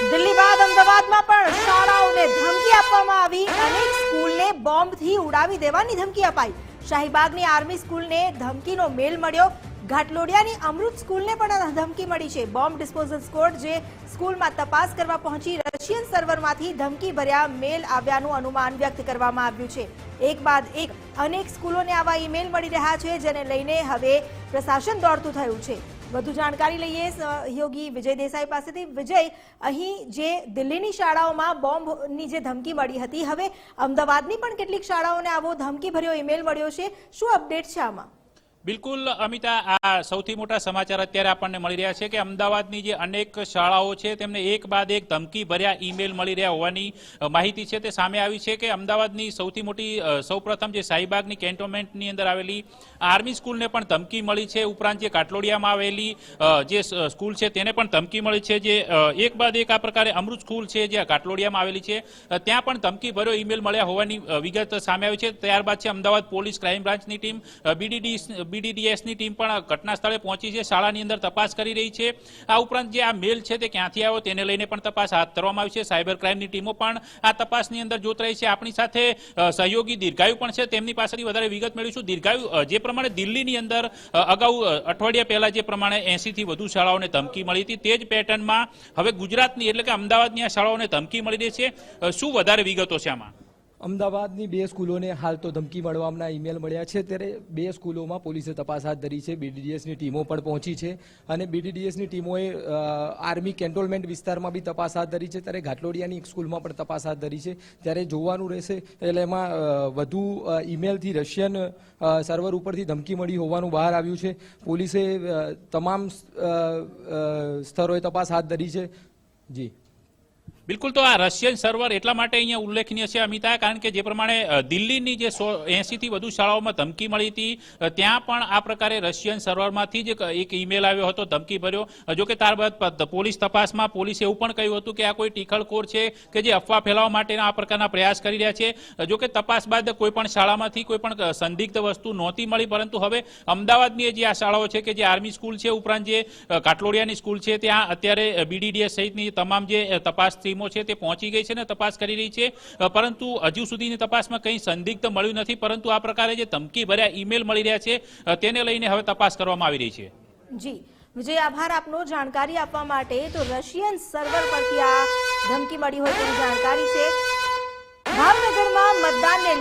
દિલ્હી બાદ અમદાવાદમાં પણ શાળાઓને ધમકી આપવામાં આવી અનેક સ્કૂલને બોમ્બથી ઉડાવી દેવાની ધમકી અપાઈ. શાહીબાગની આર્મી સ્કૂલને ધમકીનો મેલ મળ્યો. ઘાટલોડિયાની અમૃત સ્કૂલને પણ ધમકી મળી છે. બોમ્બ ડિસ્પોઝલ સ્કોડ જે સ્કૂલમાં તપાસ કરવા પહોંચી રશિયન સર્વરમાંથી ધમકી ભર્યા મેલ આવ્યાનું અનુમાન વ્યક્ત કરવામાં આવ્યું છે. એક બાદ એક અનેક સ્કૂલોને આવા ઈમેલ મળી રહ્યા છે, જેને લઈને હવે પ્રશાસન દોડતું થયું છે. વધુ જાણકારી લઈએ. સહયોગી વિજય દેસાઈ પાસેથી. વિજય, અહીં જે દિલ્હીની શાળાઓમાં બોમ્બની જે ધમકી મળી હતી, હવે અમદાવાદની પણ કેટલીક શાળાઓને આવો ધમકી ભર્યો ઈમેલ મળ્યો છે. શું અપડેટ છે આમાં? બિલકુલ, અમિતા, આ સૌથી મોટા સમાચાર અત્યારે આપણને મળી રહ્યા છે કે અમદાવાદની જે અનેક શાળાઓ છે, તેમને એક બાદ એક ધમકી ભર્યા ઈમેલ મળી રહ્યા હોવાની માહિતી છે. તે સામે આવી છે કે અમદાવાદની સૌથી મોટી સૌપ્રથમ જે શાહીબાગની કેન્ટોનમેન્ટની અંદર આવેલી આર્મી સ્કૂલને પણ ધમકી મળી છે. ઉપરાંત જે કાટલોડિયામાં આવેલી જે સ્કૂલ છે, તેને પણ ધમકી મળી છે જે એક બાદ એક આ પ્રકારે અમૃત સ્કૂલ છે જે કાટલોડિયામાં આવેલી છે. ત્યાં પણ ધમકી ભર્યો ઈમેલ મળ્યા હોવાની વિગત સામે આવી છે. ત્યારબાદ છે અમદાવાદ પોલીસ ક્રાઇમ બ્રાન્ચની ટીમ બીડીડી બીડીડીએસની ટીમ પણ ઘટના સ્થળે પહોંચી છે, શાળાની અંદર તપાસ કરી રહી છે. આ ઉપરાંત જે આ મેલ છે તે ક્યાંથી આવ્યો તેને લઈને પણ તપાસ હાથ ધરવામાં આવી છે. સાયબર ક્રાઇમની ટીમો પણ આ તપાસની અંદર જોત રહી છે. આપણી સાથે સહયોગી દીર્ઘાયુ પણ છે. તેમની પાસેથી વધારે વિગત મેળવીશું. દીર્ઘાયુ જે પ્રમાણે દિલ્હીની અંદર અગાઉ અઠવાડિયા પહેલા જે પ્રમાણે એસીથી વધુ શાળાઓને ધમકી મળી હતી, તે જ પેટર્નમાં હવે ગુજરાતની એટલે કે અમદાવાદની આ શાળાઓને ધમકી મળી રહી છે. શું વધારે વિગતો છે આમાં? અમદાવાદની બે સ્કૂલોને હાલ તો ધમકી મળવાના ઈમેલ મળ્યા છે. ત્યારે બે સ્કૂલોમાં પોલીસે તપાસ હાથ ધરી છે. બીડીડીએસની ટીમો પણ પહોંચી છે અને બીડીડીએસની ટીમોએ આર્મી કેન્ટોનમેન્ટ વિસ્તારમાં બી તપાસ હાથ ધરી છે. ત્યારે ઘાટલોડિયાની સ્કૂલમાં પણ તપાસ હાથ ધરી છે. ત્યારે જોવાનું રહેશે એટલે એમાં વધુ ઈમેલથી રશિયન સર્વર ઉપરથી ધમકી મળી હોવાનું બહાર આવ્યું છે. પોલીસે તમામ સ્થળોએ તપાસ હાથ ધરી છે. જી. બિલકુલ તો આ રશિયન સર્વર એટલા માટે અહીંયા ઉલ્લેખનીય છે અમિતા કારણ કે જે પ્રમાણે દિલ્હીની જે સો એંસીથી વધુ શાળાઓમાં ધમકી મળી હતી ત્યાં પણ આ પ્રકારે રશિયન સર્વરમાંથી જ એક- ઇમેલ આવ્યો હતો, ધમકી ભર્યો. જો કે ત્યારબાદ પોલીસ તપાસમાં પોલીસે એવું પણ કહ્યું હતું કે આ કોઈ ટીખળખોર છે કે જે અફવા ફેલાવવા માટેના આ પ્રકારના પ્રયાસ કરી રહ્યા છે. જો કે તપાસ બાદ કોઈ પણ શાળામાંથી કોઈ પણ સંદિગ્ધ વસ્તુ નહોતી મળી, પરંતુ હવે અમદાવાદની જે આ શાળાઓ છે કે જે આર્મી સ્કૂલ છે ઉપરાંત જે કાટલોડિયાની સ્કૂલ છે, ત્યાં અત્યારે બીડીડીએસ સહિતની તમામ જે તપાસ ટીમો છે તે પહોંચી ગઈ છે ને તપાસ કરી રહી છે. પરંતુ હજુ સુધીની તપાસમાં કંઈ સંદિગ્ધ મળ્યું નથી, પરંતુ આ પ્રકારે જે ધમકી ભર્યા ઈમેલ મળી રહ્યા છે તેને લઈને હવે તપાસ કરવામાં આવી રહી છે. જી. વિજય, આભાર આપનો. જાણકારી આપવા માટે તો રશિયન સર્વર પરથી આ ધમકી મળી હોય તેવી જાણકારી છે. ભાવનગરમાં મતદાનને